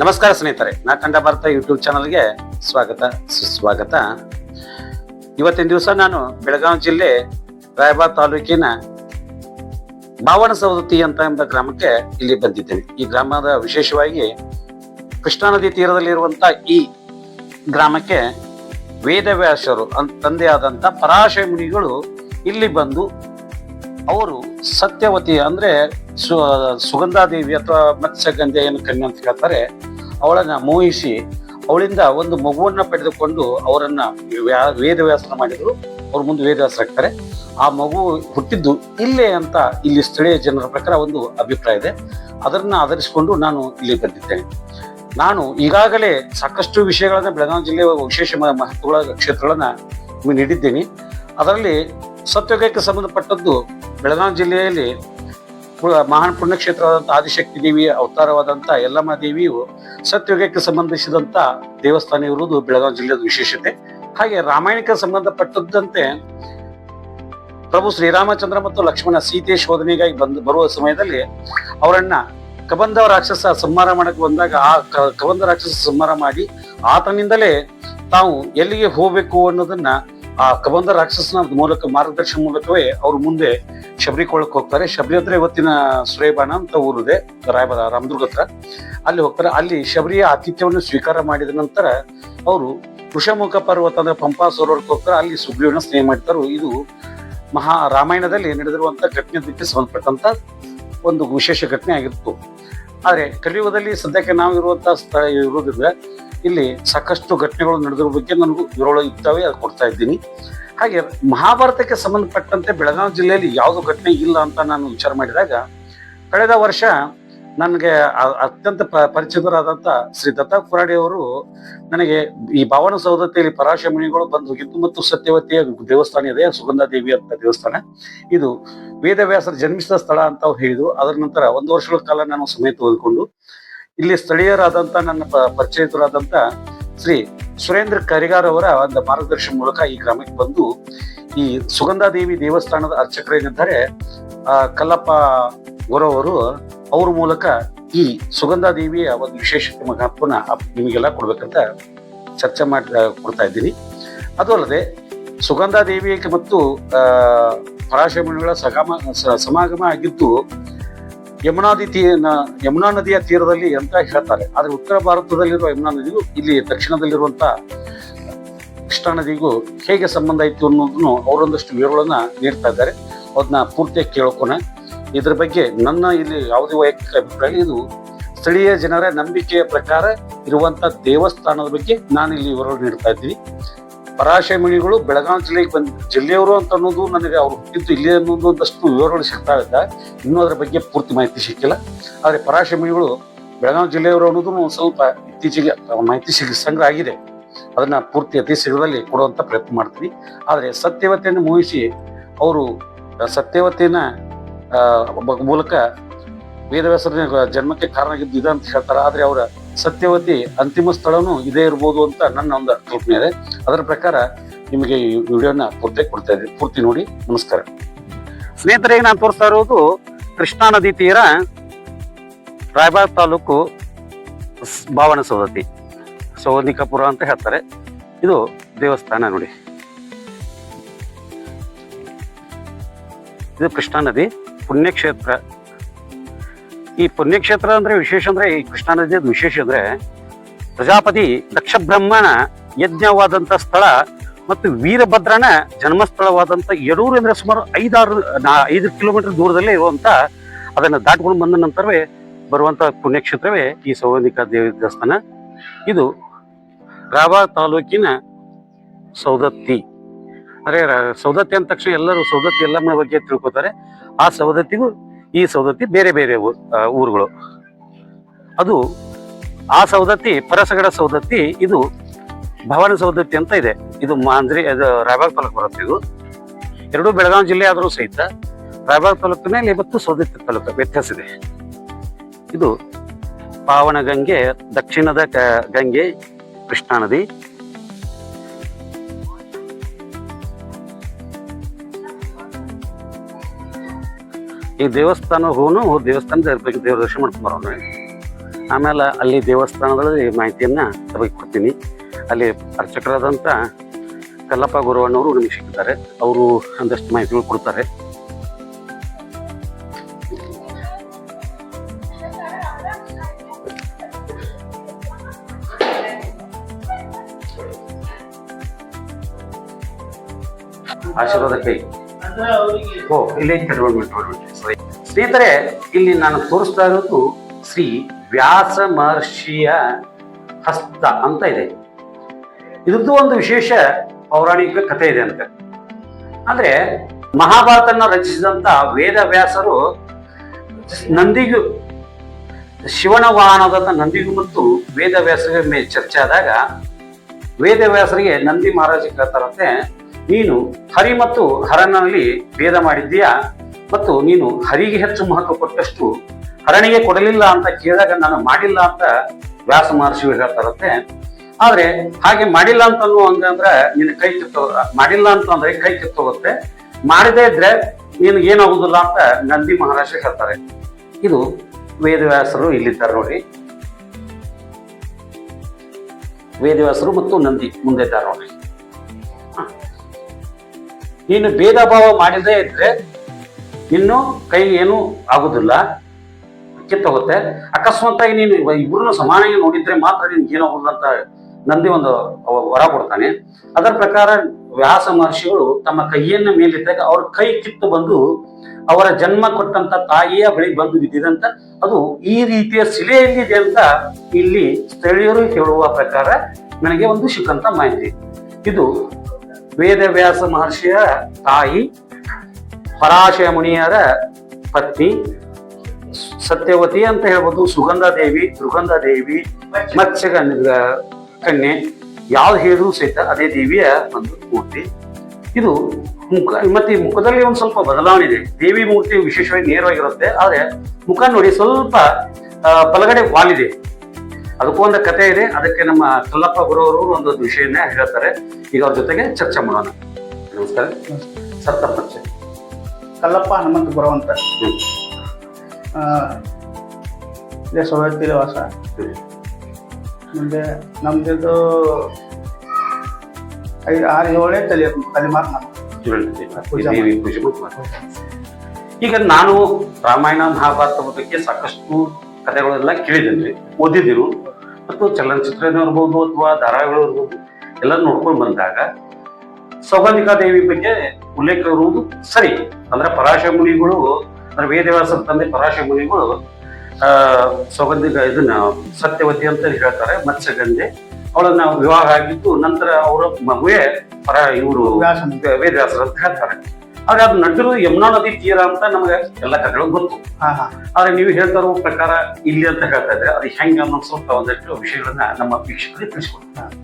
ನಮಸ್ಕಾರ ಸ್ನೇಹಿತರೆ, ನಾ ಕಂಡ ಭಾರತ ಯೂಟ್ಯೂಬ್ ಚಾನಲ್ಗೆ ಸ್ವಾಗತ, ಸುಸ್ವಾಗತ. ಇವತ್ತಿನ ದಿವಸ ನಾನು ಬೆಳಗಾವಿ ಜಿಲ್ಲೆ ರಾಯಬಾಗ್ ತಾಲೂಕಿನ ಬಾವಣ ಸವದತ್ತಿ ಅಂತ ಎಂಬ ಗ್ರಾಮಕ್ಕೆ ಇಲ್ಲಿ ಬಂದಿದ್ದೇನೆ. ಈ ಗ್ರಾಮದ ವಿಶೇಷವಾಗಿ ಕೃಷ್ಣಾ ನದಿ ತೀರದಲ್ಲಿರುವಂತ ಈ ಗ್ರಾಮಕ್ಕೆ ವೇದವ್ಯಾಸರು ಅಂತ ತಂದೆಯಾದಂತ ಪರಾಶಯ ಮುನಿಗಳು ಇಲ್ಲಿ ಬಂದು ಅವರು ಸತ್ಯವತಿ ಅಂದ್ರೆ ಸುಗಂಧಾದೇವಿ ಅಥವಾ ಮತ್ಸ್ಯಗಂಧೆಯನ್ನು ಕನ್ಯೆ ಅಂತ ಹೇಳ್ತಾರೆ. ಅವಳನ್ನ ಮೋಹಿಸಿ ಅವಳಿಂದ ಒಂದು ಮಗುವನ್ನ ಪಡೆದುಕೊಂಡು ಅವರನ್ನ ವ್ಯಾ- ವೇದವ್ಯಾಸನ ಮಾಡಿದ್ರು. ಅವ್ರ ಮುಂದೆ ವೇದವ್ಯಾಸರಾಗ್ತಾರೆ. ಆ ಮಗು ಹುಟ್ಟಿದ್ದು ಇಲ್ಲೇ ಅಂತ ಇಲ್ಲಿ ಸ್ಥಳೀಯ ಜನರ ಪ್ರಕಾರ ಒಂದು ಅಭಿಪ್ರಾಯ ಇದೆ. ಅದನ್ನ ಆಧರಿಸಿಕೊಂಡು ನಾನು ಇಲ್ಲಿ ಬಂದಿದ್ದೇನೆ. ನಾನು ಈಗಾಗಲೇ ಸಾಕಷ್ಟು ವಿಷಯಗಳನ್ನ ಬೆಳಗಾವಿ ಜಿಲ್ಲೆಯ ವಿಶೇಷ ಮಹತ್ವಗಳ ಕ್ಷೇತ್ರಗಳನ್ನ ನೀಡಿದ್ದೀನಿ. ಅದರಲ್ಲಿ ಸತ್ಯೋಗಕ್ಕೆ ಸಂಬಂಧಪಟ್ಟದ್ದು ಬೆಳಗಾವಿ ಜಿಲ್ಲೆಯಲ್ಲಿ ಮಹಾನ್ ಪುಣ್ಯಕ್ಷೇತ್ರವಾದಂಥ ಆದಿಶಕ್ತಿ ದೇವಿ ಅವತಾರವಾದಂಥ ಯಲ್ಲಮ್ಮ ದೇವಿಯು ಸತ್ಯಯುಗಕ್ಕೆ ಸಂಬಂಧಿಸಿದಂತ ದೇವಸ್ಥಾನ ಇರುವುದು ಬೆಳಗಾವಿ ಜಿಲ್ಲೆಯ ವಿಶೇಷತೆ. ಹಾಗೆ ರಾಮಾಯಣಕ್ಕೆ ಸಂಬಂಧಪಟ್ಟದ್ದಂತೆ ಪ್ರಭು ಶ್ರೀರಾಮಚಂದ್ರ ಮತ್ತು ಲಕ್ಷ್ಮಣ ಸೀತೆ ಶೋಧನೆಗಾಗಿ ಬಂದು ಬರುವ ಸಮಯದಲ್ಲಿ ಅವರನ್ನ ಕಬಂಧ ರಾಕ್ಷಸ ಸಂಹಾರ ಮಾಡಕ್ಕೆ ಬಂದಾಗ ಆ ಕಬಂಧ ರಾಕ್ಷಸ ಸಂಹಾರ ಮಾಡಿ ಆತನಿಂದಲೇ ತಾವು ಎಲ್ಲಿಗೆ ಹೋಗಬೇಕು ಅನ್ನೋದನ್ನ ಆ ಕಬಂದ ರಾಕ್ಷಸನ ಮೂಲಕ ಮಾರ್ಗದರ್ಶನ ಮೂಲಕವೇ ಅವ್ರು ಮುಂದೆ ಶಬರಿಕೊಳಕ್ಕೆ ಹೋಗ್ತಾರೆ. ಶಬರಿ ಹತ್ರ ಇವತ್ತಿನ ಸುರೇಬಾಣ ಅಂತ ಊರಿದೆ ರಾಯಬಾಗ ರಾಮದುರ್ಗ ಹತ್ರ. ಅಲ್ಲಿ ಹೋಗ್ತಾರೆ. ಅಲ್ಲಿ ಶಬರಿಯ ಆತಿಥ್ಯವನ್ನು ಸ್ವೀಕಾರ ಮಾಡಿದ ನಂತರ ಅವರು ಋಷಮುಖ ಪರ್ವತ ಅಂದ್ರೆ ಪಂಪಾ ಸರೋವರಕ್ಕೆ ಹೋಗ್ತಾರೆ. ಅಲ್ಲಿ ಸುಗ್ರೀವನ ಸ್ನೇಹ ಮಾಡ್ತಾರೆ. ಇದು ಮಹಾ ರಾಮಾಯಣದಲ್ಲಿ ನಡೆದಿರುವಂತ ಘಟನೆದಕ್ಕೆ ಸಂಬಂಧಪಟ್ಟಂತ ಒಂದು ವಿಶೇಷ ಘಟನೆ ಆಗಿತ್ತು. ಆದರೆ ಕಲಿಯುಗದಲ್ಲಿ ಸದ್ಯಕ್ಕೆ ನಾವು ಇರುವಂತಹ ಸ್ಥಳ ಇರೋದ್ರಿಂದ ಇಲ್ಲಿ ಸಾಕಷ್ಟು ಘಟನೆಗಳು ನಡೆದಿರೋ ಬಗ್ಗೆ ನನಗೂ ವಿವರಗಳು ಇದ್ದಾವೆ, ಅದು ಕೊಡ್ತಾ ಇದ್ದೀನಿ. ಹಾಗೆ ಮಹಾಭಾರತಕ್ಕೆ ಸಂಬಂಧಪಟ್ಟಂತೆ ಬೆಳಗಾವಿ ಜಿಲ್ಲೆಯಲ್ಲಿ ಯಾವುದು ಘಟನೆ ಇಲ್ಲ ಅಂತ ನಾನು ವಿಚಾರ ಮಾಡಿದಾಗ, ಕಳೆದ ವರ್ಷ ನನಗೆ ಅತ್ಯಂತ ಪ- ಪರಿಚಿತರಾದಂಥ ಶ್ರೀ ದತ್ತಾ ಕುರಾಡಿ ಅವರು ನನಗೆ ಈ ಭಾವನ ಸೌಧದಲ್ಲಿ ಪರಾಶ ಮುನಿಗಳು ಬಂದು ಹೋಗಿದ್ದು ಮತ್ತು ಸತ್ಯವತಿಯ ದೇವಸ್ಥಾನ ಇದೆ, ಸುಗಂಧ ದೇವಿ ಅಂತ ದೇವಸ್ಥಾನ. ಇದು ವೇದವ್ಯಾಸರ ಜನ್ಮಿಸಿದ ಸ್ಥಳ ಅಂತ ಹೇಳಿದ್ರು. ಅದರ ನಂತರ ಒಂದು ವರ್ಷಗಳ ಕಾಲ ನಾನು ಸಮಯ ತೆಗೆದುಕೊಂಡು ಇಲ್ಲಿ ಸ್ಥಳೀಯರಾದಂಥ ನನ್ನ ಪರಿಚಯಿತರಾದಂಥ ಶ್ರೀ ಸುರೇಂದ್ರ ಕರಿಗಾರ್ ಅವರ ಒಂದು ಮಾರ್ಗದರ್ಶನ ಮೂಲಕ ಈ ಗ್ರಾಮಕ್ಕೆ ಬಂದು ಈ ಸುಗಂಧಾದೇವಿ ದೇವಸ್ಥಾನದ ಅರ್ಚಕರೇನಿದ್ದಾರೆ ಆ ಕಲ್ಲಪ್ಪ ಗೊರವರು ಅವ್ರ ಮೂಲಕ ಈ ಸುಗಂಧಾದೇವಿಯ ಒಂದು ವಿಶೇಷತೆ ಮಹತ್ವನ ನಿಮಗೆಲ್ಲ ಕೊಡ್ಬೇಕಂತ ಚರ್ಚೆ ಮಾಡಿ ಕೊಡ್ತಾ ಇದ್ದೀನಿ. ಅದು ಅಲ್ಲದೆ ಸುಗಂಧಾದೇವಿಗೆ ಮತ್ತು ಪರಾಶಮಣಿಗಳ ಸಗಮ ಸಮಾಗಮ ಆಗಿದ್ದು ಯಮುನಾ ನದಿ ಯಮುನಾ ನದಿಯ ತೀರದಲ್ಲಿ ಅಂತ ಹೇಳ್ತಾರೆ. ಆದರೆ ಉತ್ತರ ಭಾರತದಲ್ಲಿರುವ ಯಮುನಾ ನದಿಗೂ ಇಲ್ಲಿ ದಕ್ಷಿಣದಲ್ಲಿರುವಂತ ಕೃಷ್ಣಾ ನದಿಗೂ ಹೇಗೆ ಸಂಬಂಧ ಇತ್ತು ಅನ್ನೋದನ್ನು ಅವರೊಂದಷ್ಟು ವಿವರಗಳನ್ನು ನೀಡ್ತಾ ಇದ್ದಾರೆ. ಅದನ್ನ ಪೂರ್ತಿಯಾಗಿ ಕೇಳ್ಕೊಣ ಇದ್ರ ಬಗ್ಗೆ ನನ್ನ ಇಲ್ಲಿ ಯಾವುದೇ ವೈಯಕ್ತಿಕ ಅಭಿಪ್ರಾಯ ಇದು ಸ್ಥಳೀಯ ಜನರ ನಂಬಿಕೆಯ ಪ್ರಕಾರ ಇರುವಂತ ದೇವಸ್ಥಾನದ ಬಗ್ಗೆ ನಾನು ಇಲ್ಲಿ ವಿವರ ನೀಡ್ತಾ ಇದ್ದೀನಿ. ಪರಾಶಯ ಮುನಿಗಳು ಬೆಳಗಾವಿ ಜಿಲ್ಲೆಗೆ ಬಂದ ಜಿಲ್ಲೆಯವರು ಅಂತ ಅನ್ನೋದು ನನಗೆ ಅವ್ರು ಹುಟ್ಟಿದ್ದು ಇಲ್ಲಿ ಅನ್ನೋದೊಂದಷ್ಟು ವಿವರಗಳು ಸಿಗ್ತಾ ಇದ್ದ ಇನ್ನೂ ಅದರ ಬಗ್ಗೆ ಪೂರ್ತಿ ಮಾಹಿತಿ ಸಿಕ್ಕಿಲ್ಲ. ಆದರೆ ಪರಾಶಯ ಮುನಿಗಳು ಬೆಳಗಾವಿ ಜಿಲ್ಲೆಯವರು ಅನ್ನೋದು ಸ್ವಲ್ಪ ಇತ್ತೀಚೆಗೆ ಮಾಹಿತಿ ಸಿಗ, ಸಂಗ್ರಹ ಆಗಿದೆ. ಅದನ್ನ ಪೂರ್ತಿ ಅತಿ ಶೀಘ್ರದಲ್ಲಿ ಕೊಡುವಂತ ಪ್ರಯತ್ನ ಮಾಡ್ತೀನಿ. ಆದರೆ ಸತ್ಯವತೆಯನ್ನು ಮುಗಿಸಿ ಅವರು ಸತ್ಯವತೆಯನ್ನ ಮೂಲಕ ವೇದವ್ಯಾಸರ ಜನ್ಮಕ್ಕೆ ಕಾರಣ ಆಗಿದ್ದು ಅಂತ ಹೇಳ್ತಾರೆ. ಆದರೆ ಅವರ ಸತ್ಯವತಿ ಅಂತಿಮ ಸ್ಥಳನೂ ಇದೇ ಇರ್ಬೋದು ಅಂತ ನನ್ನ ಒಂದು ಕಲ್ಪನೆ ಇದೆ. ಅದರ ಪ್ರಕಾರ ನಿಮಗೆ ಈ ವಿಡಿಯೋನ ಪೂರ್ತಿ ಕೊಡ್ತಾ ಇದ್ದೀನಿ. ಪೂರ್ತಿ ನೋಡಿ, ನಮಸ್ಕಾರ. ಸ್ನೇಹಿತರೆ ಈಗ ನಾನು ತೋರಿಸ್ತಾ ಇರೋದು ಕೃಷ್ಣಾ ನದಿ ತೀರ ರಾಯಬಾಗ್ ತಾಲೂಕು ಭಾವನ ಸೌದತ್ತಿ ಸೌನಿಕಪುರ ಅಂತ ಹೇಳ್ತಾರೆ. ಇದು ದೇವಸ್ಥಾನ ನೋಡಿ. ಇದು ಕೃಷ್ಣಾ ನದಿ ಪುಣ್ಯಕ್ಷೇತ್ರ. ಈ ಪುಣ್ಯಕ್ಷೇತ್ರ ಅಂದ್ರೆ ವಿಶೇಷ ಅಂದ್ರೆ ಈ ಕೃಷ್ಣಾ ನದಿ ವಿಶೇಷ ಅಂದ್ರೆ ಪ್ರಜಾಪತಿ ದಕ್ಷ ಬ್ರಹ್ಮಣ ಯಜ್ಞವಾದಂತ ಸ್ಥಳ ಮತ್ತು ವೀರಭದ್ರನ ಜನ್ಮಸ್ಥಳವಾದಂತ ಯಡೂರು ಅಂದ್ರೆ ಸುಮಾರು ಐದಾರು ಐದು ಕಿಲೋಮೀಟರ್ ದೂರದಲ್ಲೇ ಇರುವಂತ ಅದನ್ನ ದಾಟ್ಕೊಂಡು ಬಂದ ನಂತರವೇ ಬರುವಂತ ಪುಣ್ಯಕ್ಷೇತ್ರವೇ ಈ ಸೌವರ್ಣಿಕ ದೇವಿ ದೇವಸ್ಥಾನ. ಇದು ರಾಬಾ ತಾಲೂಕಿನ ಸೌದತ್ತಿ. ಅಂದ್ರೆ ಸೌದತ್ತಿ ಅಂದ ತಕ್ಷಣ ಎಲ್ಲರೂ ಸೌದತ್ತಿ ಎಲ್ಲಮ್ಮನ ಬಗ್ಗೆ ತಿಳ್ಕೊತಾರೆ. ಆ ಸೌದತ್ತಿಗೂ ಈ ಸೌದತ್ತಿ ಬೇರೆ ಬೇರೆ ಊರುಗಳು. ಅದು ಆ ಸೌದತ್ತಿ, ಪರಸಗಡ ಸೌದತ್ತಿ, ಇದು ಭವಾನಿ ಸೌದತ್ತಿ ಅಂತ ಇದೆ. ಇದು ಮಾಂದ್ರಿ ಅದು ರಾಯಬಾಗ್ ತಾಲೂಕು ಬರುತ್ತೆ ಇದು. ಎರಡೂ ಬೆಳಗಾವಿ ಜಿಲ್ಲೆ ಆದರೂ ಸಹಿತ ರಾಯಬಾಗ್ ತಾಲೂಕಿನಲ್ಲಿ ಮತ್ತು ಸೌದತ್ತಿ ತಾಲೂಕು ವ್ಯತ್ಯಾಸ ಇದೆ. ಇದು ಪಾವನ ಗಂಗೆ ದಕ್ಷಿಣದ ಗಂಗೆ, ಕೃಷ್ಣಾ ನದಿ ಈ ದೇವಸ್ಥಾನ ಹೂನು ದೇವಸ್ಥಾನದ ಬಗ್ಗೆ ದೇವ್ರ ದರ್ಶನ ಮಾಡ್ಕೊಂಡು ಬರೋಣ ಆಮೇಲೆ ಅಲ್ಲಿ ದೇವಸ್ಥಾನದಲ್ಲಿ ಮಾಹಿತಿಯನ್ನ ತಮಗೆ ಕೊಡ್ತೀನಿ. ಅಲ್ಲಿ ಅರ್ಚಕರಾದಂಥ ಕಲ್ಲಪ್ಪ ಗುರುವಣ್ಣವರು ನಮಗೆ ಸಿಕ್ಕಿದ್ದಾರೆ. ಅವರು ಒಂದಷ್ಟು ಮಾಹಿತಿಗಳು ಕೊಡ್ತಾರೆ. ಆಶೀರ್ವಾದ ಕೈ. ಓ ಇಲ್ಲೇ ಕಟ್ಬಿಟ್ಟು ಮಾಡ್ಬಿಟ್ಟು ಸ್ನೇಹಿತರೆ, ಇಲ್ಲಿ ನಾನು ತೋರಿಸ್ತಾ ಇರೋದು ಶ್ರೀ ವ್ಯಾಸ ಮಹರ್ಷಿಯ ಹಸ್ತ ಅಂತ ಇದೆ. ಇದ್ರದ್ದು ಒಂದು ವಿಶೇಷ ಪೌರಾಣಿಕ ಕಥೆ ಇದೆ ಅಂತ. ಅಂದ್ರೆ ಮಹಾಭಾರತನ ರಚಿಸಿದಂತ ವೇದ ವ್ಯಾಸರು ನಂದಿಗೂ, ಶಿವನ ವಾಹನದಂತ ನಂದಿಗೂ ಮತ್ತು ವೇದ ವ್ಯಾಸರಿಗೆ ಮೇಲೆ ಚರ್ಚೆ ಆದಾಗ ವೇದ ವ್ಯಾಸರಿಗೆ ನಂದಿ ಮಹಾರಾಜ ಕೇಳ್ತಾರಂತೆ, ನೀನು ಹರಿ ಮತ್ತು ಹರನಲ್ಲಿ ಭೇದ ಮಾಡಿದ್ದೀಯಾ? ಮತ್ತು ನೀನು ಹರಿಗೆ ಹೆಚ್ಚು ಮಹತ್ವ ಕೊಟ್ಟಷ್ಟು ಹರಣಿಗೆ ಕೊಡಲಿಲ್ಲ ಅಂತ ಕೇಳಿದಾಗ ನಾನು ಮಾಡಿಲ್ಲ ಅಂತ ವ್ಯಾಸ ಮಹರ್ಷಿಗಳು ಹೇಳ್ತಾರಂತೆ ಆದ್ರೆ ಹಾಗೆ ಮಾಡಿಲ್ಲ ಅಂತ ಹಂಗಂದ್ರೆ ನಿನ್ನ ಕೈ ಕಿತ್ತೋ, ಮಾಡಿಲ್ಲ ಅಂತ ಅಂದ್ರೆ ಕೈ ಕಿತ್ತೋಗುತ್ತೆ. ಮಾಡದೇ ಇದ್ರೆ ನಿನಗೆ ಏನಾಗುದಿಲ್ಲ ಅಂತ ನಂದಿ ಮಹಾರಾಜ ಹೇಳ್ತಾರೆ. ಇದು ವೇದವ್ಯಾಸರು ಇಲ್ಲಿದ್ದಾರೆ ನೋಡಿ. ವೇದವ್ಯಾಸರು ಮತ್ತು ನಂದಿ ಮುಂದೆ ಇದ್ದಾರೆ ನೋಡಿ. ನೀನು ಭೇದ ಭಾವ ಮಾಡದೇ ಇದ್ರೆ ಇನ್ನು ಕೈ ಏನು ಆಗುದಿಲ್ಲ. ಕಿತ್ತೋಗುತ್ತೆ ಅಕಸ್ಮಾತ್ತಾಗಿ ನೀನು ಇಬ್ಬರನ್ನು ಸಮಾನಾಗಿ ನೋಡಿದ್ರೆ ಮಾತ್ರ ನಿನ್ಗೆ ಏನೋ ಅಂತ ನಂದಿ ಒಂದು ವರ ಕೊಡ್ತಾನೆ. ಅದರ ಪ್ರಕಾರ ವ್ಯಾಸ ಮಹರ್ಷಿಗಳು ತಮ್ಮ ಕೈಯನ್ನ ಮೇಲಿದ್ದಾಗ ಅವ್ರ ಕೈ ಕಿತ್ತು ಬಂದು ಅವರ ಜನ್ಮ ಕೊಟ್ಟಂತ ತಾಯಿಯ ಬಳಿ ಬಂದು ಬಿದ್ದಿದಂತ ಅದು ಈ ರೀತಿಯ ಶಿಲೆಯಲ್ಲಿದೆ ಅಂತ ಇಲ್ಲಿ ಸ್ಥಳೀಯರು ಹೇಳುವ ಪ್ರಕಾರ ನನಗೆ ಒಂದು ಸಿಕ್ಕಂತ ಮಾಹಿತಿ. ಇದು ವೇದವ್ಯಾಸ ಮಹರ್ಷಿಯ ತಾಯಿ ಪರಾಶಯ ಮುನಿಯರ ಪತ್ನಿ ಸತ್ಯವತಿ ಅಂತ ಹೇಳ್ಬೋದು. ಸುಗಂಧ ದೇವಿ, ದುರ್ಗಂಧ ದೇವಿ ಮತ್ಸ್ಯ ಕನ್ಯೆ, ಯಾವ್ದು ಹೇಳಿದ್ರು ಸಹಿತ ಅದೇ ದೇವಿಯ ಒಂದು ಮೂರ್ತಿ. ಇದು ಮುಖ, ಮತ್ತೆ ಮುಖದಲ್ಲಿ ಒಂದು ಸ್ವಲ್ಪ ಬದಲಾವಣೆ ಇದೆ. ದೇವಿ ಮೂರ್ತಿ ವಿಶೇಷವಾಗಿ ನೇರವಾಗಿರುತ್ತೆ, ಆದ್ರೆ ಮುಖ ನೋಡಿ ಸ್ವಲ್ಪ ಬಲಗಡೆ ವಾಲಿದೆ ಅದಕ್ಕೂ ಒಂದು ಕಥೆ ಇದೆ. ಅದಕ್ಕೆ ನಮ್ಮ ಕಲ್ಲಪ್ಪ ಗುರುವರು ಒಂದು ವಿಷಯನೇ ಹೇಳ್ತಾರೆ. ಈಗ ಅವ್ರ ಜೊತೆಗೆ ಚರ್ಚೆ ಮಾಡೋಣ. ನಮಸ್ಕಾರ. ಸತ್ತ ಪರಿಚಯ ಕಲ್ಲಪ್ಪ ಹನುಮಂತ ಬರುವಂತ. ಇದೇ ಸೌದತ್ತಿಲಿ ವಾಸ. ಮುಂದೆ ನಮ್ದಿದ್ದು ಐದು ಆರು ಏಳೇ ತಲೆ ತಲೆಮಾರು ಈಗ ನಾನು ರಾಮಾಯಣ ಮಹಾಭಾರತದ ಬಗ್ಗೆ ಸಾಕಷ್ಟು ಕಥೆಗಳೆಲ್ಲ ಕೇಳಿದ್ದೀನಿ. ಓದಿದ್ದೀರು. ಮತ್ತು ಚಲನಚಿತ್ರ ಇರ್ಬೋದು ಅಥವಾ ಧಾರಾವಾಹಿಗಳು ಇರ್ಬೋದು ಎಲ್ಲ ನೋಡ್ಕೊಂಡು ಬಂದಾಗ ಸೌಗಂಧಿಕಾ ದೇವಿ ಬಗ್ಗೆ ಉಲ್ಲೇಖ ಇರುವುದು ಸರಿ. ಅಂದ್ರೆ ಪರಾಶ ಮುನಿಗಳು ಅಂದ್ರೆ ವೇದವ್ಯಾಸ ತಂದೆ ಪರಾಶ ಮುನಿಗಳು ಆ ಸೌಗಂಧ ಇದನ್ನ ಸತ್ಯವತಿ ಅಂತ ಹೇಳ್ತಾರೆ ಮತ್ಸ್ಯಗಂಧೆ. ಅವಳನ್ನ ವಿವಾಹ ಆಗಿದ್ದು ನಂತರ ಅವರ ಮಗುವೆ ಪರ ಇವರು. ವೇದವ್ಯಾಸರು ಅಂತ ಹೇಳ್ತಾರೆ. ಆದ್ರೆ ಅದು ನಟರು ಯಮುನಾ ನದಿ ತೀರ ಅಂತ ನಮಗೆ ಎಲ್ಲ ಕಥೆಗಳು ಗೊತ್ತು. ಆದ್ರೆ ನೀವು ಹೇಳ್ತಾ ಇರೋ ಪ್ರಕಾರ ಇಲ್ಲಿ ಅಂತ ಹೇಳ್ತಾ ಇದ್ರೆ ಅದು ಹೆಂಗ ಅನ್ನೋ ಸ್ವಲ್ಪ ಒಂದಷ್ಟು ವಿಷಯಗಳನ್ನ ನಮ್ಮ ವೀಕ್ಷಕರಿಗೆ ತಿಳಿಸ್ಕೊಡ್ತಾರೆ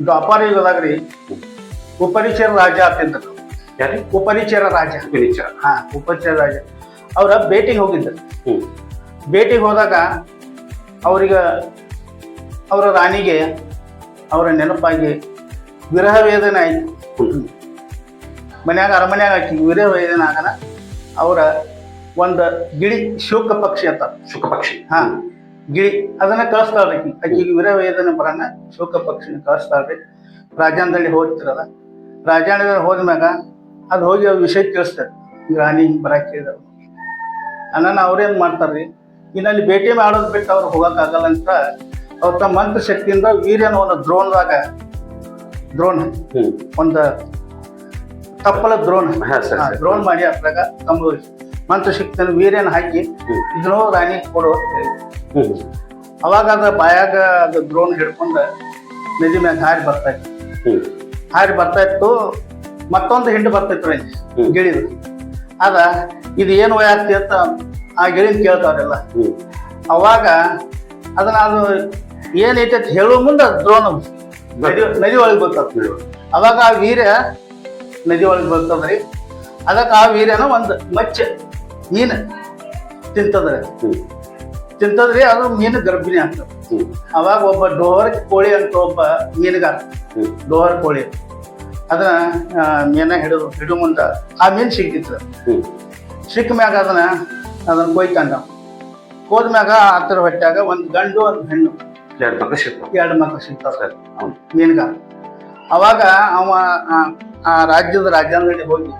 ಇದು ಅಪಾರ ಯುಗದಾಗ ರೀ ಉಪರಿಚರ ರಾಜ ಅಂತಿದ್ರು ಯಾರಿ? ಉಪನಿಚರ ರಾಜ. ಉಪನಿಚರ ಹಾ ಉಪನಿಚರ ರಾಜ. ಅವರ ಭೇಟಿಗೆ ಹೋಗಿದ್ದರು. ಹ್ಮ್ ಭೇಟಿಗೆ ಹೋದಾಗ ಅವ್ರಿಗೆ ಅವರ ರಾಣಿಗೆ ಅವರ ನೆನಪಾಗಿ ವಿರಹ ವೇದನೆ ಆಯ್ತು. ಮನ್ಯಾಗ ಅರಮನ್ಯಾಗ ಆಕಿ ವಿರಹ ವೇದನೆ ಆಗನ ಅವರ ಒಂದು ಗಿಳಿ ಶೋಕ ಪಕ್ಷಿ ಅಂತ. ಶೋಕ ಪಕ್ಷಿ. ಹಾ ಗಿಳಿ. ಅದನ್ನ ಕಳಿಸ್ತಾಳ್ರಿ ಆಕಿ. ಆಕಿಗೆ ವಿರಹ ವೇದನೆ ಬರಂಗ ಶೋಕ ಪಕ್ಷಿನ ಕಳಿಸ್ತಾಳ್ರಿ. ರಾಜಾಂದಲ್ಲಿ ಹೋಗ್ತಿರಲ್ಲ. ರಾಜಾಂಡದಲ್ಲಿ ಹೋದ್ಮ್ಯಾಗ ಅದು ಹೋಗಿ ಅವ್ರ ವಿಷಯ ತಿಳಿಸ್ತಾರೆ. ರಾಣಿ ಹಿಂಗೆ ಬರಕ್ಕೆ ಹೇಳಿದ್ರು. ಅಣ್ಣನ ಅವ್ರೇನ್ ಮಾಡ್ತಾರ್ರಿ? ಇನ್ನಲ್ಲಿ ಭೇಟಿ ಮಾಡೋದು ಬಿಟ್ಟು ಅವ್ರು ಹೋಗಕ್ಕಾಗಲ್ಲ ಅಂತ ಅವ್ರ ತಮ್ಮ ಮಂತ್ರ ಶಕ್ತಿಯಿಂದ ವೀರ್ಯನ ಒಂದು ದ್ರೋಣದಾಗ ದ್ರೋಣ ಒಂದು ತಪ್ಪಲ ದ್ರೋಣ. ದ್ರೋಣ ಮಾಡಿ ಅದ್ರಾಗ ತಮ್ಮ ಮಂತ್ರ ಶಕ್ತಿಯನ್ನು ವೀರ್ಯನ ಹಾಕಿ. ಇದನ್ನೋ ರಾಣಿ ಕೊಡು ಅಂತ ಹೇಳಿ. ಹ್ಮ್. ಅವಾಗ ಅದ ಬಾಯಾಗ ಅದು ದ್ರೋಣ ಹಿಡ್ಕೊಂಡು ನದಿ ಮ್ಯಾಗ ಹಾರಿ ಬರ್ತಾ ಇತ್ತು. ಹಾರಿ ಬರ್ತಾ ಇತ್ತು. ಮತ್ತೊಂದು ಹಿಂಡು ಬರ್ತೈತ್ರ ಅಲ್ಲಿ, ಹ್ಮ್. ಗಿಳಿದು. ಅದ ಇದು ಏನು ವಯಾಸ್ತಿ ಅಂತ ಆ ಗಿಳಿನ ಕೇಳ್ತಾವ್ರೆಲ್ಲ. ಅವಾಗ ಅದನ್ನ ಅದು ಏನು ಅಂತ ಹೇಳೋ ಮುಂದೆ ದ್ರೋಣ ನದಿ ನದಿ ಒಳಗೆ ಬರ್ತದ. ಅವಾಗ ಆ ವೀರ್ಯ ನದಿ ಒಳಗೆ ಬರ್ತದ್ರಿ. ಅದಕ್ಕೆ ಆ ವೀರ್ಯನ ಒಂದು ಮಚ್ಚ ಮೀನು ತಿಂತದ್ರಿ. ತಿಂತದ್ರಿ ಅದು ಮೀನು ಗರ್ಭಿಣಿ ಆಗ್ತದೆ. ಅವಾಗ ಒಬ್ಬ ಡೋಹರ್ ಕೋಳಿ ಅಂತ ಒಬ್ಬ ಮೀನುಗಾರ. ಡೋಹರ್ ಕೋಳಿ. ಅದನ್ನ ಮೀನ ಹಿಡಿದು ಹಿಡು ಮುಂದೆ ಆ ಮೀನು ಸಿಗ್ತಿತ್ತು ಹ್ಮ್. ಸಿಕ್ಕ ಮ್ಯಾಗ ಅದನ್ನ ಅದನ್ನ ಕೊಯ್ತಂದ ಹೋದ್ಮ್ಯಾಗ ಹತ್ತಿರ ಹೊಟ್ಟಾಗ ಒಂದ್ ಗಂಡು ಒಂದ್ ಹೆಣ್ಣು. ಎರಡು ಮಕ್ಕಳು ಸಿಗ್ತಾವ ಎರಡು ಮಕ್ಳು ಸಿಗ್ತಾವ ಮೀನ್ಗ. ಮೀನುಗಾರ ಅವಾಗ ಅವ ಆ- ರಾಜ್ಯದ ರಾಜಧಾನಿ ಹೋಗಿ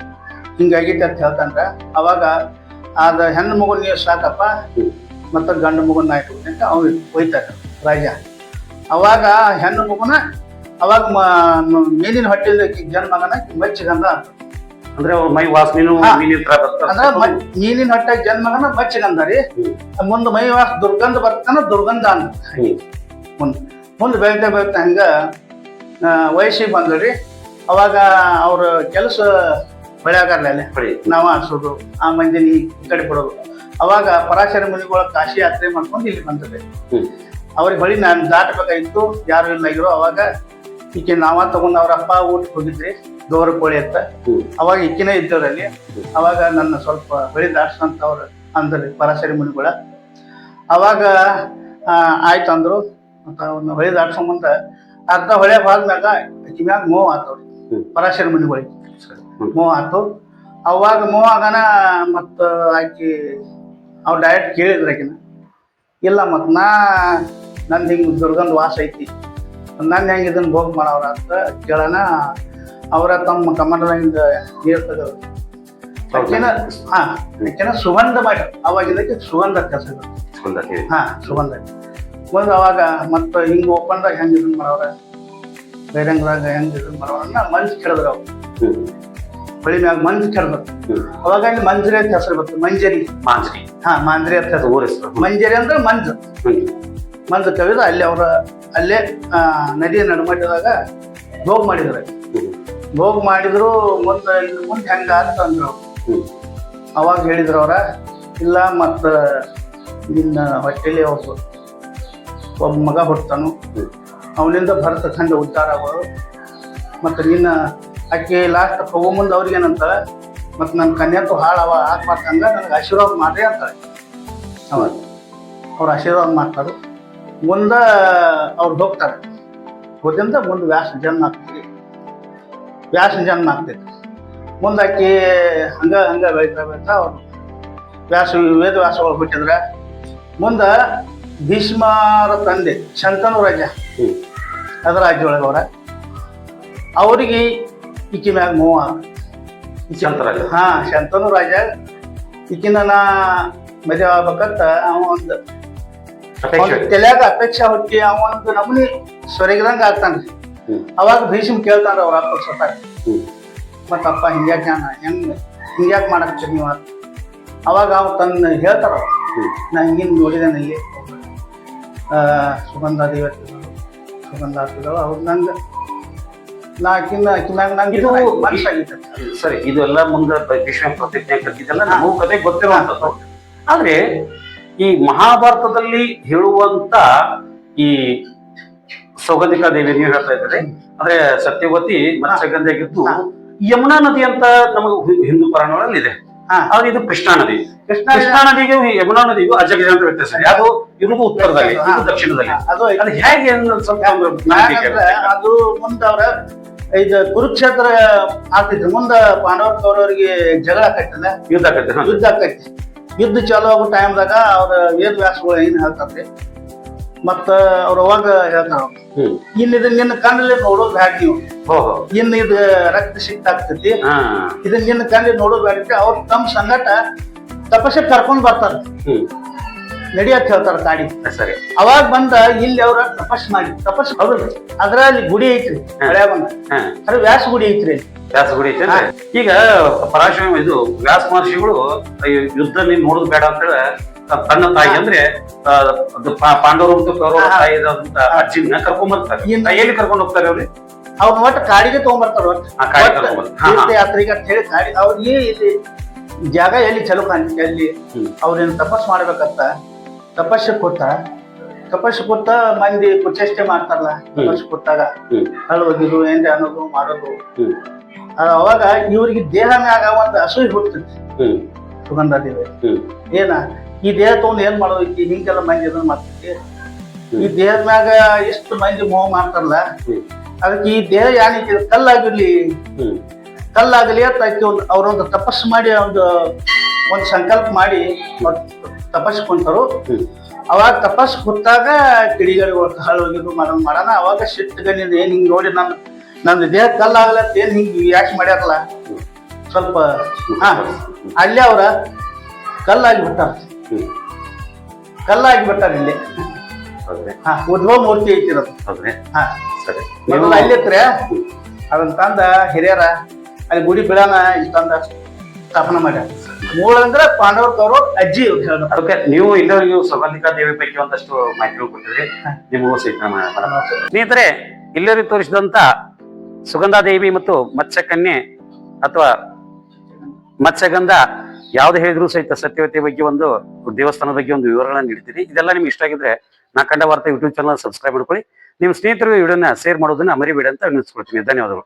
ಹಿಂಗಾಗಿತ್ತು ಅಂತ ಹೇಳ್ತಾನ್ರ ಅವಾಗ ಅದ ಹೆಣ್ಣು ಮಗು ನೀವು ಸಾಕಪ್ಪ ಮತ್ತ ಮತ್ತು ಗಂಡು ಮಗುನ ಆಯ್ತು ಅಂತ ಅವ್ನು ಹೋಯ್ತಾರ ರಾಜ. ಅವಾಗ ಹೆಣ್ಣು ಮಗುನ ಅವಾಗ ಮೇಲಿನ ಹೊಟ್ಟೆಯಿಂದ ಜನ್ಮಗನ ಮಚ್ಚಿಗಂಧ ಅಂದ್ರೆ ಅವ್ರ ಮೈ ವಾಸನೆನು ತರ ಬರ್ತದೆ. ಅಂದ್ರ ಮೀನಿನ ಹೊಟ್ಟೆ ಜನ್ಮಗನ ಮಚ್ಚಿಗಂಧ ರೀ. ಮುಂದೆ ಮೈ ವಾಸ ದುರ್ಗಂಧ ಬರ್ತಾನ ದುರ್ಗಂಧ ಅಂತ. ಮುಂದೆ ಮುಂದೆ ಬೆಳಿತಾ ಬೆಳಿತಾ ಹಂಗ ವಯಸ್ಸಿಗೆ ಬಂದ್ರಿ ಅವಾಗ ಅವ್ರ ಕೆಲಸ ಬೆಳೆಯಾಗಲ್ಲ. ನಾವ ಹಾಕ್ಸೋದು ಆ ಮಂದಿನ ಈ ಕಡೆ ಬಿಡೋದು ಅವಾಗ ಪರಾಶರ ಮುನಿಗಳ ಕಾಶಿ ಯಾತ್ರೆ ಮಾಡ್ಕೊಂಡು ಇಲ್ಲಿ ಬಂದ್ರೆ. ಅವ್ರಿಗೆ ಹೊಳಿ ನಾನು ದಾಟಬೇಕಾಗಿತ್ತು ಯಾರು ಇಲ್ಲ ಇರೋ ಅವಾಗ ಈಕೆ ನಾವ ತಗೊಂಡ್ ಅವ್ರ ಅಪ್ಪ ಊಟಕ್ಕೆ ಹೋಗಿದ್ರಿ, ದೋರ ಕೋಳಿ ಅಂತ. ಅವಾಗ ಈಕಿನ ಇದ್ದವ್ರಲ್ಲಿ ಅವಾಗ ನನ್ನ ಸ್ವಲ್ಪ ಬೆಳಿ ದಾಟ್ಸಂತ ಅವ್ರು ಅಂದ್ರಿ ಪರಾಸರಿ ಮುನಿಗಳ. ಅವಾಗ ಆಯ್ತು ಅಂದ್ರು. ಮತ್ತ ಅವ್ನ ಹೊಳೆ ದಾಟ್ಸ್ಕೊಂಬಂದ ಅರ್ಧ ಹೊಳೆ ಬಾದ್ಮ್ಯಾಗ ಆಕಿ ಮ್ಯಾಗ ಮೋವ್ ಆತವ್ರಿ ಪರಾಸರಿ ಮುನಿಗಳಿಗೆ ಮೋವ್ ಆತು. ಅವಾಗ ಮೋವ್ ಆಗನ ಮತ್ತ ಆಕಿ ಅವ್ರು ಡೈರೆಕ್ಟ್ ಕೇಳಿದ್ರು ಆಕಿನ ಇಲ್ಲ ಮತ್ ನಾ ನಂದು ಹಿಂಗ್ ದುರ್ಗಂಧ ವಾಸ ಐತಿ. ನಂದು ಹೆಂಗೆ ಇದನ್ನ ಭೋಗ ಮಾಡವ್ರ ಅಂತ ಕೇಳೋಣ. ಅವರ ತಮ್ಮ ಕಮಂಡಲಿಂದ ನೀರು ತೆಗೆದ್ರು ಆಕಿನ ಹಾ ಆಕಿನ ಸುಗಂಧ ಮಾಡಿ ಅವಾಗ ಇದಕ್ಕೆ ಸುಗಂಧ ಕೆಲಸ ಸುಗಂಧ. ಹಾ ಸುಗಂಧ. ಒಂದು ಅವಾಗ ಮತ್ತ ಹಿಂಗ ಓಪನ್ದಾಗ ಹೆಂಗೆ ಇದನ್ನ ಮಾಡವ್ರ? ಬೈರಂಗದಾಗ ಹೆಂಗೆ ಇದನ್ನ ಮಾಡವ್ರ ಮನ್ಸ್ ಕೆಡದ್ರ ಅವ್ರು. ಹೊಳಿ ಮ್ಯಾಗ ಮನ್ಸ್ ಕೆಡದ್ರು. ಅವಾಗ ಇಲ್ಲಿ ಮಂಜರಿ ಅಂತ ಹೆಸರು ಬರ್ತದೆ ಮಂಜರಿ. ಮಾಂಜರಿ. ಹಾ ಮಾಂಜರಿ ಅಂತ ಹೆಸರು. ಊರ ಹೆಸರು. ಮಂಜರಿ ಅಂದ್ರೆ ಮಂಜು. ಮಂಜು ಕವಿದ ಅಲ್ಲಿ ಅವರ ಅಲ್ಲೇ ನದಿಯ ನಡುಮಟ್ಟದಾಗ ಭೋಗ ಮಾಡಿದ್ರು. ಭೋಗ ಮಾಡಿದ್ರು ಮುಂದೆ ಇನ್ನು ಮುಂದೆ ಹೆಂಗ ಅಂತ ಅಂದ್ರು ಅವಾಗ ಹೇಳಿದ್ರು ಅವ್ರ ಇಲ್ಲ ಮತ್ತ ನಿನ್ನ ಹೊಟ್ಟೆಲಿ ಒಬ್ಬ ಒಬ್ಬ ಮಗ ಹುಡ್ತಾನು ಅವನಿಂದ ಭರತ ಖಂಡ ಉದ್ಧಾರ ಆಗೋದು. ಮತ್ತು ನಿನ್ನ ಅಕ್ಕಿ ಲಾಸ್ಟ್ ಹೋಗೋ ಮುಂದೆ ಅವ್ರಿಗೆ ಏನಂತಾಳ ಮತ್ತು ನನ್ನ ಕನ್ಯಾತು ಹಾಳವ ಆಗ್ಬಾರ್ದಂಗ ನನಗೆ ಆಶೀರ್ವಾದ ಮಾಡ್ರಿ ಅಂತಾಳೆ ಅವಾಗ ಅವ್ರು ಆಶೀರ್ವಾದ ಮಾಡ್ತಾರೆ. ಮುಂದೆ ಅವ್ರು ಹೋಗ್ತಾರೆ ಹೋದಿಂದ ಮುಂದೆ ವ್ಯಾಸ ಜನ್ಮ ಆಗ್ತೈತಿ ವ್ಯಾಸ ಜನ್ಮ ಆಗ್ತೈತಿ ಮುಂದೆ ಆಕಿ ಹಂಗ ಹಂಗ ಬೆಳಿತಾ ಬೆಳಿತಾ ಅವ್ರು ವ್ಯಾಸ ವೇದ ವ್ಯಾಸಗಳು ಹುಟ್ಟಿದ್ರೆ ಮುಂದೆ ಭೀಷ್ಮರ ತಂದೆ ಶಂತನು ರಾಜ ಹ್ಮ್. ರಾಜ್ಯೊಳಗವ್ರ ಅವರಿಗೆ ಈಕಿ ಮ್ಯಾಗ ಮೋವ ಶಂತರಾಜ. ಹಾ ಶಂತನು ರಾಜ ಈಕಿನ ನಾ ಮದುವೆ ಆಗ್ಬೇಕಂತ ಅವ ಒಂದು. ತಲೆಯಾಗ ಅಪೇಕ್ಷೆ ಹೊಟ್ಟಿ ಅವ ಒಂದು ನಮೂನಿ ಸೊರಗಿದಂಗ ಆಗ್ತಾನ್ರಿ ಅವಾಗ ಭೀಷ್ಮ ಕೇಳ್ತಾನ್ರಿ ಅವ್ರ ಅಪ್ಪ ಹ್ಮ್. ಮತ್ತಪ್ಪ ಹಿಂಗ್ಯಾಕೆ ನಾನು ಹೆಂಗ್ ಹಿಂಗ್ಯಾಕೆ ಮಾಡಕ್ ನೀವು ಅವಾಗ ಅವ ತನ್ನ ಹೇಳ್ತಾರ. ನಾ ಹಿಂಗಿನ ನೋಡಿದೆ ಇಲ್ಲಿ. ಸುಗಂಧ ದೇವತೆ ಸುಗಂಧ ಹಾಕಿದಳು ಅವ್ರು ನಂಗೆ ಸರಿ ಇದೆಲ್ಲ ಮುಂದೆ ಭೀಷ್ಮ ಪ್ರತಿಜ್ಞೆ ಕಟ್ಟಿದ್ದೆಲ್ಲ ನಮಗೂ ಕತೆ ಗೊತ್ತಿರುವಂತದ್ದು ಆದ್ರೆ ಈ ಮಹಾಭಾರತದಲ್ಲಿ ಹೇಳುವಂತ ಈ ಸೌಗಂಧಿಕಾ ದೇವಿ ನೀವು ಹೇಳ್ತಾ ಇದ್ದಾರೆ. ಅಂದ್ರೆ ಸತ್ಯವತಿ ಮತ್ಸ್ಯಗಂಧಿಯಾಗಿದ್ದು ಯಮುನಾ ನದಿ ಅಂತ ನಮಗೆ ಹಿಂದೂ ಪುರಾಣಗಳಲ್ಲಿ ಇದೆ. ಆದ್ರೆ ಇದು ಕೃಷ್ಣಾ ನದಿ. ಕೃಷ್ಣ ಕೃಷ್ಣಾ ನದಿಗೆ ಯಮುನಾ ನದಿಗೂ ಅಜಗಜಾಂತ ವ್ಯತ್ಯಾಸ ಇದೆ. ಅದು ಇರುವುದು ಉತ್ತರದಲ್ಲಿ ದಕ್ಷಿಣದಲ್ಲಿ. ಅದು ಹೇಗೆ ಅದು ಮುಂದವರ ಅವ್ರ ಇದು ಕುರುಕ್ಷೇತ್ರ ಆಗ್ತಿದ್ರು ಮುಂದ ಪಾಂಡವ ಕೌರವರಿಗೆ ಜಗಳ ಕಟ್ಟಿದೆ. ಯುದ್ಧ ಕಟ್ಟಿದೆ ಯುದ್ಧ ಆಕೈತಿ ಯುದ್ಧ ಚಾಲು ಆಗೋ ಟೈಮ್ದಾಗ ಅವ್ರ ವೇದ ವ್ಯಾಸಗಳು ಏನು ಹೇಳ್ತಾರೆ? ಮತ್ತ ಅವ್ರ ಅವಾಗ ಹೇಳ್ತಾರ ಇನ್ ಇದನ್ನ ನಿನ್ನ ಕಣ್ಣಲ್ಲಿ ನೋಡೋದು ಬ್ಯಾಡ ನೀವು ಇನ್ ಇದು ರಕ್ತ ಸಿಕ್ತ ಆಗ್ತೈತಿ. ಇದನ್ನ ನಿನ್ನ ಕಣ್ಣಲ್ಲಿ ನೋಡೋದು ಬ್ಯಾಡ ಅವ್ರ ತಮ್ಮ ಸಂಗಟ ತಪಸ್ಸೆ ಕರ್ಕೊಂಡ್ ಬರ್ತಾರ. ಹ್ಮ್. ಅಂತ ಹೇಳ್ತಾರ ಕಾಡಿ ಸರಿ. ಅವಾಗ ಬಂದ ಇಲ್ಲಿ ಅವ್ರ ತಪಸ್ ಮಾಡಿ. ತಪಸ್ ಹೌದು. ಅದ್ರಲ್ಲಿ ಗುಡಿ ಐತ್ರಿ ಹಳೆ ಬಂದ. ಅದ್ರ ಅದು ವ್ಯಾಸ ಗುಡಿ ಐತ್ರಿ ಅಲ್ಲಿ. ವ್ಯಾಸಗುಡಿ ಐತೆ ಈಗ ಪರಾಶಿವ ಇದು ವ್ಯಾಸ ಮಹರ್ಷಿಗಳು ಯುದ್ಧ ನೀನ್ ನೋಡುದು ಬೇಡ ಅಂತ ಹೇಳಿ ತನ್ನ ತಾಯಿ ಅಂದ್ರೆ ಪಾಂಡವರು ಮತ್ತು ಕೌರವರ ಹಾ. ತಾಯಿ ಇರೋದಂತ ಅಜ್ಜಿನ ಕರ್ಕೊಂಡ್ ಬರ್ತಾರೆ. ಎಲ್ಲಿ ಕರ್ಕೊಂಡು ಹೋಗ್ತಾರೆ ಅವ್ರಿ? ಅವ್ರನ್ನ ಒಟ್ಟು ಕಾಡಿಗೆ ತಗೊಂಡ್ಬರ್ತಾರ ಯಾತ್ರೆಗೆ. ತೀರ್ಥಯಾತ್ರೆಗೆ ಅಂತ ಹೇಳಿ ಕಾಡಿ ಅವ್ರಿಗೆ ಇಲ್ಲಿ ಜಾಗ ಎಲ್ಲಿ ಚಲೋ ಕಾಣ್ತಿ ಅಲ್ಲಿ ಅವ್ರೇನು ತಪಸ್ ಮಾಡ್ಬೇಕಂತ ತಪಸ್ಸು ಕೊಟ್ಟ ತಪಸ್ಸು ಕೊಟ್ಟ ಮಂದಿ ಕುಚೇಷ್ಟೆ ಮಾಡ್ತಾರಲ್ಲ ತಪಸ್ಸು ಕೊಟ್ಟಾಗ ಅಳೋದಿರು ಏನ್ರಿ ಅನ್ನೋದು ಮಾಡೋದು. ಅವಾಗ ಇವ್ರಿಗೆ ದೇಹ ಮ್ಯಾಗ ಒಂದು ಅಸೂಯೆ ಹುಡ್ತೈತಿ ಹ್ಮ್. ಸುಗಂಧ ದೇವಿ ಏನ? ಈ ದೇಹ ತಗೊಂಡು ಏನ್ ಮಾಡೋದಕ್ಕೆ ಹಿಂಗೆಲ್ಲ ಮಂದಿ ಇದನ್ನ ಮಾಡ್ತೈತಿ ಈ ದೇಹದ ಮ್ಯಾಗ ಎಷ್ಟು ಮಂದಿ ಮೋಹ ಮಾಡ್ತಾರಲ್ಲ ಅದಕ್ಕೆ ಈ ದೇಹ ಯಾನಿಗೆ ಕಲ್ಲಾಗಿರ್ಲಿ? ಕಲ್ಲಾಗಲಿ ಅಂತ ಒಂದು ಅವ್ರೊಂದು ತಪಸ್ಸು ಮಾಡಿ ಒಂದು ಒಂದು ಸಂಕಲ್ಪ ಮಾಡಿ ತಪಸ್ ತಪಸ್ಸು ಕುಂತರು. ಅವಾಗ ತಪಸ್ಸು ಕೂತಾಗ ಕಿಡಿಗೇಡಿಗಳು ಹಾಳು ಹೋಗಿದ್ರು ಮಾಡೋಣ. ಅವಾಗ ಅವಾಗ ಗಣ್ಯದ ಏನ್ ಹಿಂಗ್ ನೋಡಿ ನನ್ನ ನನ್ನ ದೇಹ ಕಲ್ಲಾಗಲತ್ತ ಏನ್ ಹಿಂಗೆ ಯಾಕೆ ಮಾಡ್ಯಾರಲ್ಲ? ಸ್ವಲ್ಪ ಹಾ ಅಲ್ಲೇ ಅವ್ರ ಕಲ್ಲಾಗಿ ಬಿಟ್ಟಾರ. ಕಲ್ಲಾಗಿ ಬಿಟ್ಟಾರ ಇಲ್ಲಿ. ಹೌದ್ರಿ. ಹಾ ಉದ್ಭವ ಮೂರ್ತಿ ಐತಿರೋದು ಹಾ. ಸರಿ. ಮೊದಲು ಅಲ್ಲಿ ಇತ್ರೆ ಅದನ್ನ ತಂದ ಹಿರಿಯರ ಅಲ್ಲಿ ಗುಡಿ ಬಿಡಾನ ಇಲ್ಲಿ ತಂದ ಸ್ಥಾಪನೆ ಮಾಡ್ಯಾರ. ಮೂಲ ಅಂದ್ರೆ ಪಾಂಡವ್ರ ಕೌರವ್ ಅಜ್ಜಿ ಅದಕ್ಕೆ ನೀವು ಇಲ್ಲಿವರೆಗೂ ಸಬಲಿಕಾ ದೇವಿ ಪೈಕಿ ಒಂದಷ್ಟು ಮಾಹಿತಿಗಳು ಕೊಟ್ಟಿದ್ರಿ. ನಿಮಗೂ ಸಹಿತ ಸ್ನೇಹಿತರೆ ಇಲ್ಲಿವರೆಗೆ ತೋರಿಸಿದಂತ ಸುಗಂಧಾ ದೇವಿ ಮತ್ತು ಮತ್ಸ್ಯಕನ್ಯೆ ಅಥವಾ ಮತ್ಸ್ಯಗಂಧ ಯಾವ್ದು ಹೇಳಿದ್ರು ಸಹಿತ ಸತ್ಯವತೆ ಬಗ್ಗೆ ಒಂದು ದೇವಸ್ಥಾನದ ಬಗ್ಗೆ ಒಂದು ವಿವರಗಳನ್ನ ನೀಡ್ತೀನಿ. ಇದೆಲ್ಲ ನಿಮ್ಗೆ ಇಷ್ಟ ಆಗಿದ್ರೆ ನಾ ಕಂಡ ವಾರ್ತೆ ಯೂಟ್ಯೂಬ್ ಚಾನಲ್ ಸಬ್ಸ್ಕ್ರೈಬ್ ಮಾಡ್ಕೊಳ್ಳಿ. ನಿಮ್ಮ ಸ್ನೇಹಿತರು ವಿಡಿಯೋನ ಶೇರ್ ಮಾಡೋದನ್ನ ಮರಿಬೇಡಿ ಅಂತ ವಿನಿಸ್ಕೊಳ್ತೀನಿ ಧನ್ಯವಾದಗಳು.